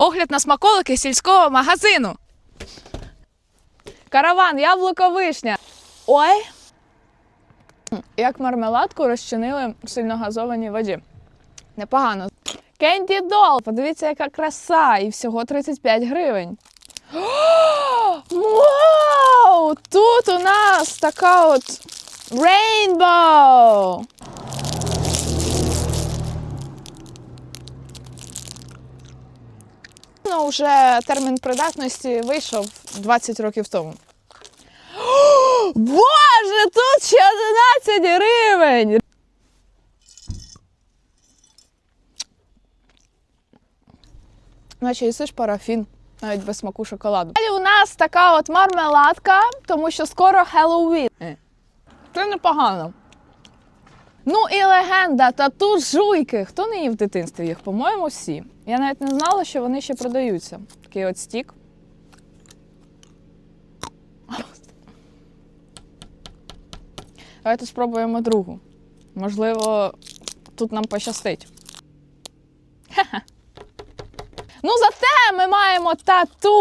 Огляд на смаколики сільського магазину. Караван, яблуко, вишня. Ой. Як мармеладку розчинили в сильногазованій воді. Непогано. Кенді Дол, подивіться, яка краса! І всього 35 гривень. Вау! Тут у нас така от рейнбоу! Ну, вже термін придатності вийшов 20 років тому. О, Боже, тут ще 11 гривень! Наче їсиш парафін, навіть без смаку шоколаду. Далі у нас така от мармеладка, тому що скоро Хеллоуін. Це непогано. Ну і легенда, та тут жуйки. Хто не їв в дитинстві їх? По-моєму, всі. Я навіть не знала, що вони ще продаються. Такий от стік. Давайте спробуємо другу. Можливо, тут нам пощастить. Ха-ха. Ну, зате ми маємо тату.